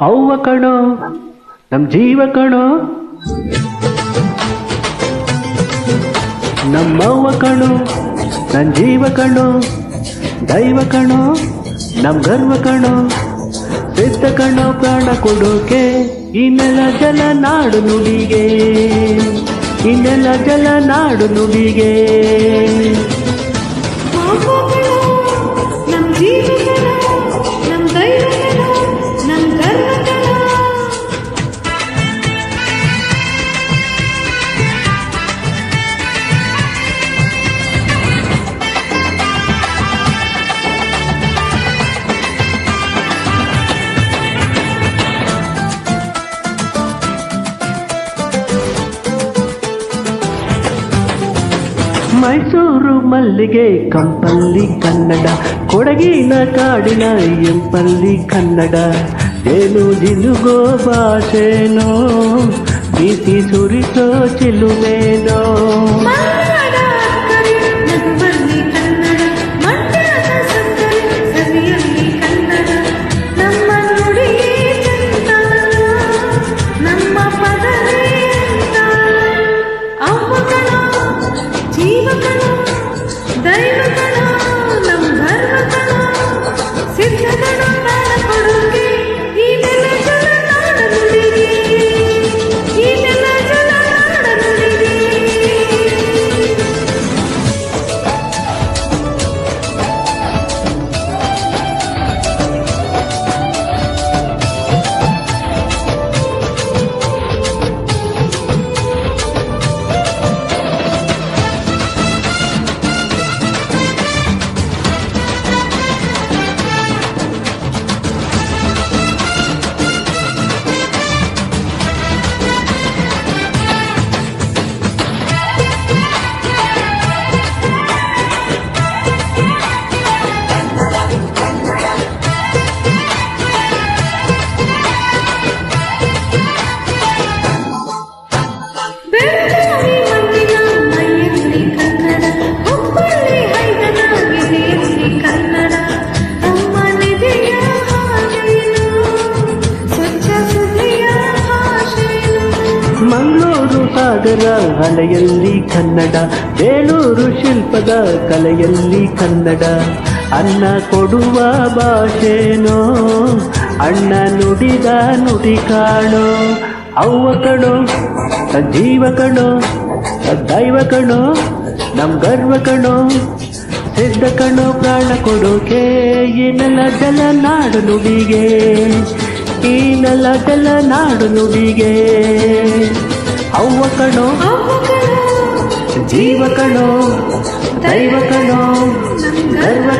ಅವ್ವ ಕಣೋ, ನಮ್ ಜೀವ ಕಣೋ. ನಮ್ಮವ್ವ ಕಣು, ನನ್ ಜೀವ ಕಣು. ದೈವ ಕಣು, ನಮ್ ಗರ್ವ ಕಣು. ಸಿದ್ಧ ಕಣೋ, ಪ್ರಾಣ ಕೊಡೋಕೆ ಇನ್ನೆಲ್ಲ ನೆಲ ಜಲ ನಾಡು ನುಡಿಗೆ. ಇನ್ನೆಲ್ಲ ನೆಲ ಜಲ ನಾಡು ನುಡಿಗೆ. ಮೈಸೂರು ಮಲ್ಲಿಗೆ ಕಂಪಲ್ಲಿ ಕನ್ನಡ ಕೊಡಗಿನ ಕಾಡಿನ ಎಂಪಲ್ಲಿ ಕನ್ನಡ ಏನು ಜಿನುಗೋ ಭಾಷೆನೋ ಪ್ರೀತಿ ಸುರಿಸೋ ಚಿಲುಮೇನೋ ಮಂಗಳೂರು ಸಾಗರ ಅಲೆಯಲ್ಲಿ ಕನ್ನಡ, ಬೇಲೂರು ಶಿಲ್ಪದ ಕಲೆಯಲ್ಲಿ ಕನ್ನಡ. ಅನ್ನ ಕೊಡುವ ಭಾಷೆನೋ, ಅಣ್ಣ ನುಡಿದ ನುಡಿ ಕಾಣೋ. ಅವ್ವ ಕಣೋ ಜೀವ ಕಣೋ ದೈವ ಕಣೋ ನಮ್ ಗರ್ವ ಕಣೋ ಸಿದ್ಧ ಕಣೋ ಪ್ರಾಣ ಕೊಡೋಕೆ, ಈ ನೆಲದಲ ನಾಡು ನುಡಿಗೆ. ಈ ನೆಲದಲ ನಾಡು ನುಡಿಗೆ. ಕಣೋ ಅವ್ವಗಳು ಜೀವ ಕಣೋ ದೈವ ಕಣೋ ಗರ್ವ ಕಣೋ